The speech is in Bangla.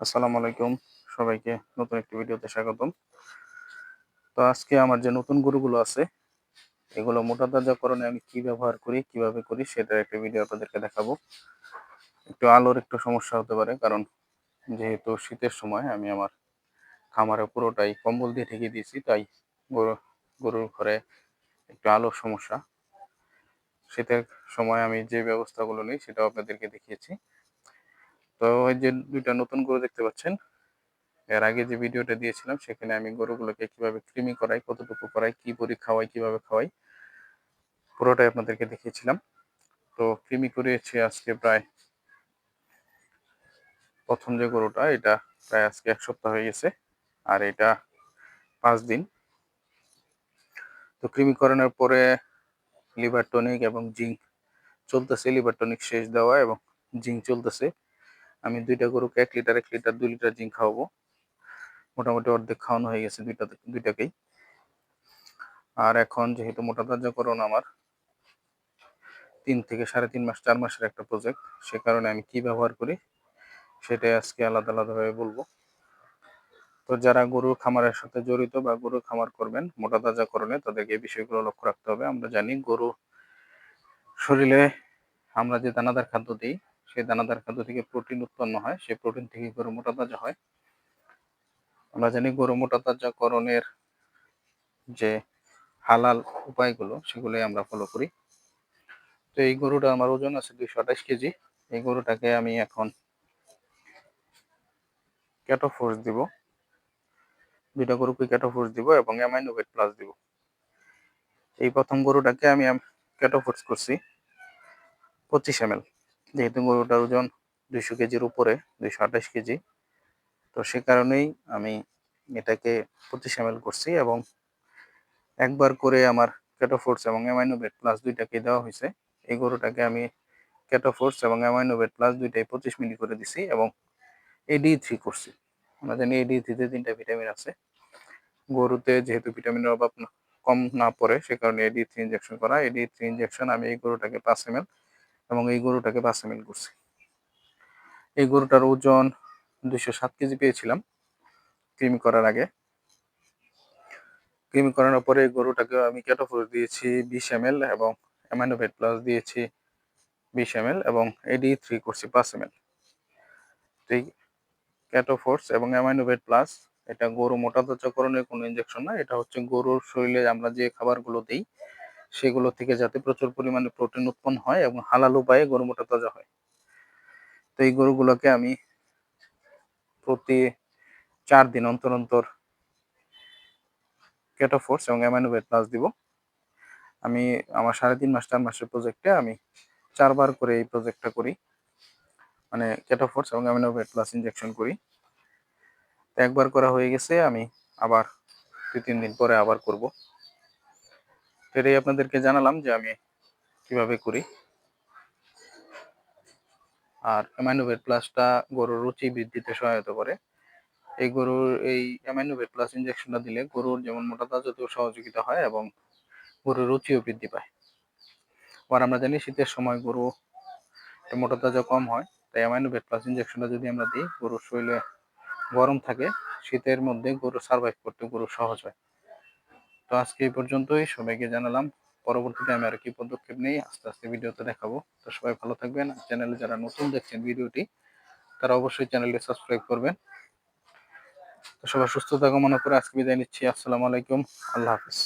আসসালামু আলাইকুম। সবাইকে নতুন একটি ভিডিওতে স্বাগতম। তো আজকে আমার যে নতুন গরুগুলো আছে, এগুলো মোটা তাজাকরণে আমি কি ব্যবহার করি, কীভাবে করি সেটার একটা ভিডিও আপনাদেরকে দেখাবো। একটু আলোর একটু সমস্যা হতে পারে, কারণ যেহেতু শীতের সময় আমি আমার খামারে পুরোটাই কম্বল দিয়ে ঢেকে দিয়েছি, তাই গরু, গরুর ঘরে একটু আলোর সমস্যা। শীতের সময় আমি যে ব্যবস্থাগুলো নিই সেটাও আপনাদেরকে দেখিয়েছি। তো ওই যে দুইটা নতুন গরু দেখতে পাচ্ছেন, এর আগে যে ভিডিওটা দিয়েছিলাম, সেখানে আমি গরুগুলোকে কীভাবে কৃমি করাই, কতটুকু করাই, কি পরি খাওয়াই, কীভাবে খাওয়াই, পুরোটাই আপনাদেরকে দেখিয়েছিলাম। তো কৃমি করিয়েছি আজকে প্রায়, প্রথম যে গরুটা, এটা প্রায় আজকে এক সপ্তাহ হয়ে গেছে, আর এটা পাঁচ দিন। তো কৃমি করানোর পরে লিভার টনিক এবং জিঙ্ক চলতেছে, লিভার টনিক শেষ দেওয়া এবং জিঙ্ক চলতেছে। আমি দুইটা গরুকে এক লিটার এক লিটার দুই লিটার জিঙ্ক খাওয়াবো। মোটামুটি অর্ধেক খাওয়ানো হয়ে গেছে দুইটা, দুইটাকেই। আর এখন যেহেতু মোটা তাজাকরণ আমার, তিন থেকে সাড়ে তিন মাস, চার মাসের একটা প্রজেক্ট সে কারণে আমি কি ব্যবহার করি, সেটাই আজকে আলাদা আলাদাভাবে বলব। তো যারা গরুর খামারের সাথে জড়িত বা গরুর খামার করবেন, মোটা তাজাকরণে তাদেরকে এই বিষয়গুলো লক্ষ্য রাখতে হবে। আমরা জানি গরু শরীরে আমরা যে দানাদার খাদ্য দিই সেই দানাদার খাদ্য থেকে প্রোটিন উৎপন্ন হয়, সেই প্রোটিন থেকে গরু মোটা তাজা হয়। আমরা জানি গরু মোটা তাজাকরণের যে হালাল উপায়গুলো, সেগুলোই আমরা ফলো করি। তো এই গরুটা আমার ওজন আছে দুইশো আঠাশ কেজি। এই গরুটাকে আমি এখন ক্যাটো ফোর্স দিব। দুইটা গরুকে ক্যাটো ফোর্স দিব এবং অ্যামাইনোভেট প্লাস দিব। এই প্রথম গরুটাকে আমি ক্যাটো ফোর্স করছি পঁচিশ এম যেহেতু গরুটার ওজন দুইশো কেজির উপরে, দুইশো আঠাশ কেজি, তো সে কারণেই আমি এটাকে পঁচিশ এম করছি এবং একবার করে আমার ক্যাটোফোর্স এবং অ্যামাইনোভেট প্লাস দুইটাকে দেওয়া হয়েছে। এই গরুটাকে আমি ক্যাটোফোর্স এবং অ্যামাইনোভেট প্লাস দুইটাই পঁচিশ মিলি করে দিছি এবং এডি থ্রি করছি। আমরা জানি এডি থ্রিতে তিনটা ভিটামিন আছে। গরুতে যেহেতু ভিটামিনের অভাব কম না পড়ে, সে কারণে এডি থ্রি ইঞ্জেকশন করা। এডি থ্রি ইঞ্জেকশন আমি এই গরুটাকে পাঁচ এম এবং এই গরুটাকে এম করছি। এই গরুটার ওজন দুশো সাত কেজি পেয়েছিলাম কৃমি করার আগে। কৃমি করানোর পরে এই গরুটাকে আমি ক্যাটোফোর্স দিয়েছি বিশ এম এবং অ্যামাইনোভেট প্লাস দিয়েছি বিশ এম এবং এডি থ্রি করছি পাঁচ এম এল। ঠিক ক্যাটোফোর্স এবং অ্যামাইনোভেট প্লাস, এটা গরু মোটা তাজাকরণের কোনো ইঞ্জেকশন না, এটা হচ্ছে গরুর শরীরে আমরা যে খাবারগুলো দিই সেগুলো থেকে যাতে প্রচুর পরিমাণে প্রোটিন উৎপন্ন হয় এবং হালাল উপায়ে গরু মোটা তাজা হয়। তো এই গরুগুলোকে আমি প্রতি চার দিন অন্তর অন্তর কেটোফোর্স এবং অ্যামাইনোভেট প্লাস দিব। আমি আমার সাড়ে তিন মাস, চার মাসের প্রজেক্টে আমি চারবার করে এই প্রজেক্টটা করি। মানে কেটোফোর্স এবং অ্যামাইনোভেট প্লাস ইনজেকশন করি। একবার করা হয়ে গেছে, আমি আবার দুই, তিন দিন পরে আবার করব। এটাই আপনাদেরকে জানালাম যে আমি কীভাবে করি। আর অ্যামাইনোভেট প্লাসটা গরুর রুচি বৃদ্ধিতে সহায়তা করে। এই গরুর, এই অ্যামাইনোভেট প্লাস ইঞ্জেকশনটা দিলে গরুর যেমন মোটা তাজাতেও সহযোগিতা হয় এবং গরুর রুচিও বৃদ্ধি পায়। আবার আমরা জানি শীতের সময় গরু মোটা তাজা কম হয়, তাই অ্যামাইনোভেট প্লাস ইঞ্জেকশনটা যদি আমরা দিই, গরুর শরীরে গরম থাকে, শীতের মধ্যে গরু সার্ভাইভ করতে গরু সহজ হয়। তো আজকে এই পর্যন্তই। সবাইকে জানালাম, পরবর্তীতে আমি আর কি পদক্ষেপ নেই, আস্তে আস্তে ভিডিওতে দেখাবো। তো সবাই ভালো থাকবেন। চ্যানেলে যারা নতুন দেখছেন ভিডিওটি, তারা অবশ্যই চ্যানেলটি সাবস্ক্রাইব করবেন। তো সবাই সুস্থতা কামনা করে আজকে বিদায় নিচ্ছি। আসসালামু আলাইকুম। আল্লাহ হাফিজ।